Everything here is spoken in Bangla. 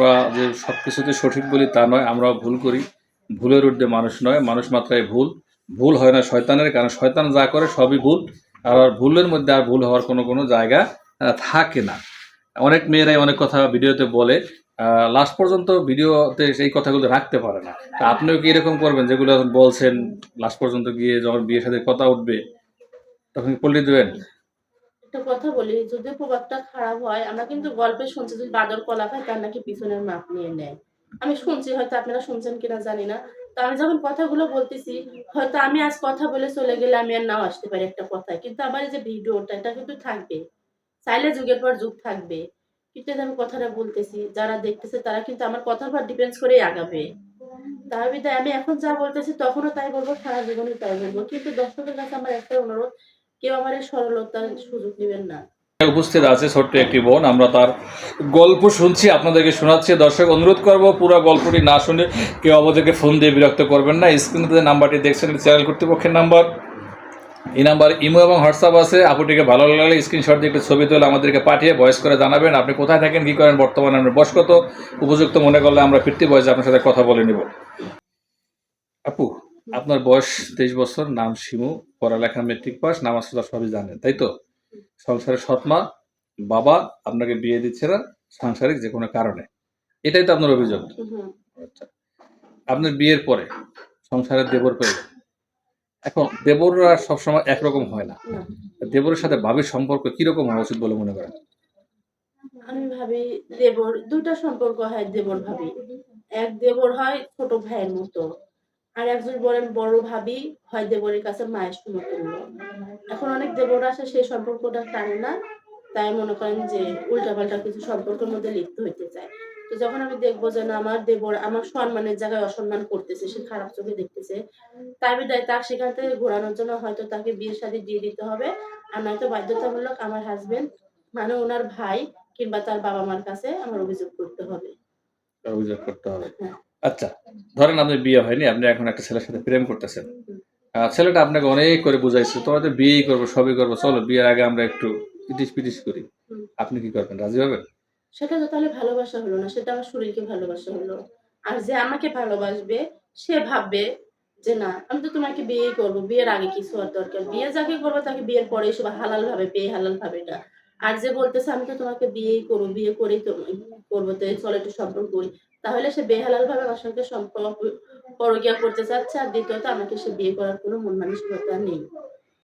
আমরা যে সব কিছুতে সঠিক বলি তা নয়, আমরাও ভুল করি। ভুলের ঊর্ধ্বে মানুষ নয়, মানুষ মাত্রায় ভুল। ভুল হয় না শয়তানের, কারণ শয়তান যা করে সবই ভুল। আর ভুলের মধ্যে আর ভুল হওয়ার কোনো কোনো জায়গা থাকে না। অনেক মেয়েরাই অনেক কথা ভিডিওতে বলে লাস্ট পর্যন্ত ভিডিওতে সেই কথাগুলো রাখতে পারে না। তা আপনিও কি এরকম করবেন, যেগুলো বলছেন, লাস্ট পর্যন্ত গিয়ে যখন বিয়ের সাথে কথা উঠবে, তখন কি পল্লি দেবেন? একটা কথা বলি, যদি প্রভাবটা খারাপ হয়, আমরা কিন্তু গল্পে শুনছি যদি বাদর কলা খায়, তার নাকি পিছনের মাপ নিয়ে নেয়। আমি শুনছি, হয়তো আপনারা শুনছেন কিনা জানি না, তো আমি যখন কথাগুলো বলতেছি, হয়তো আমি আজ কথা বলে চলে গেলে আমি আর নাও আসতে পারি একটা কথায়। কিন্তু আমার এই যে ভিডিওটা, এটা কিন্তু থাকবে। চাইলে যুগের পর যুগ থাকবে। কিন্তু আমি কথাটা বলতেছি, যারা দেখতেছে, তারা কিন্তু আমার কথার উপর ডিপেন্ডস করেই আগাবে। বিদায়, আমি এখন যা বলতেছি, তখনও তাই বলব, সারা জীবনে তাই বলব। কিন্তু দর্শকের কাছে আমার একটা অনুরোধ কেউ আমার সরলতার সুযোগ নেবেন না। উপস্থিত আছে ছোট্ট একটি বোন আমরা তার গল্প শুনছি আপনাদেরকে শোনাচ্ছি। দর্শক অনুরোধ করব পুরো গল্পটি না শুনে কেউ আমাদেরকে ফোন দিয়ে বিরক্ত করবেন না। স্ক্রিনে যে নাম্বারটি দেখছেন চ্যানেল কর্তৃপক্ষের নাম্বার। এই নাম্বার ইমো এবং হোয়াটসঅ্যাপ আছে। আপুটিকে ভালো লাগলে স্ক্রিনশট দিয়ে একটু ছবি তুলে আমাদেরকে পাঠিয়ে ভয়েস করে জানাবেন। আপনি কোথায় থাকেন কী করেন বর্তমানে আপনার বয়স কত? উপযুক্ত মনে করলে আমরা ফিরতি বয়সে আপনার সাথে কথা বলে নিব। আপু আপনার বয়স তেইশ বছর নাম শিমু। পড়ালেখা মেট্রিক পাস নামাজ রোজা সবই জানেন তাই তো? সংসারের সৎমা বাবা আপনাকে বিয়ে দিচ্ছে না সাংসারিক যে কোনো কারণে। এটাই তো আপনার অভিযোগ। আচ্ছা আপনার বিয়ের পরে সংসারের দেবর পেয়ে এখন দেবররা সবসময় একরকম হয় না। না। দেবরের সাথে ভাবির সম্পর্ক কীরকম হওয়া উচিত বলে মনে করেন? আমি ভাবি দেবর দুইটা সম্পর্ক হয় দেবর ভাবি এক দেবর হয় ছোট ভাইয়ের মতো। আর একজন বলেন বড় ভাবি হয় দেবরের কাছে মায়ের সমতুল্য। এখন অনেক দেবর আসে সেই সম্পর্কটা টানে না। তাই মনে করেন যে উল্টাপাল্টা কিছু সম্পর্কের মধ্যে লিপ্ত হইতে চায়। তো যখন আমি দেখব যে না আমার দেবর আমার সম্মানের জায়গায় অসম্মান করতেছে সে খারাপ চোখে দেখতেছে তাই বিদায় তার সেখান থেকে ঘোরানোর জন্য হয়তো তাকে বিয়ের সাথে দিয়ে দিতে হবে। আর নয়তো বাধ্যতামূলক আমার হাজবেন্ড মানে ওনার ভাই কিংবা তার বাবা মার কাছে আমার অভিযোগ করতে হবে। অভিযোগ করতে হবে। হ্যাঁ। আচ্ছা ধরেন আপনার বিয়ে হয়নি আপনি এখন একটা ছেলের সাথে প্রেম করতেছেন। ছেলেটা আপনাকে অনেক করে বুঝাইছে তোমার তো বিয়েই করব সবই করব চলো বিয়ের আগে আমরা একটু পিটিস পিটিস করি। আপনি কি করবেন রাজি হবেন? সেটা তো তাহলে ভালোবাসা হলো না সেটা আমার শরীরকে ভালোবাসা হলো। আর যে আমাকে ভালোবাসবে সে ভাববে যে না আমি তো তোমাকে বিয়েই করব বিয়ের আগে কিছু আর দরকার। বিয়ে যাকে করব তাকে বিয়ের পরে সব হালাল ভাবে পেয়ে হালাল ভাবে এটা আর যে বলতেছে, আমি তো তোমাকে বিয়েই করব, বিয়ে করেই করব, তো চলে চলো একটু সম্পর্ক করি। তাহলে সে বেহালাল ভাবে আমার সঙ্গে সম্পর্ক পরকিয়া করতে চাচ্ছে, আর দ্বিতীয়ত আমাকে সে বিয়ে করার কোনো মন মানসিকতা নেই।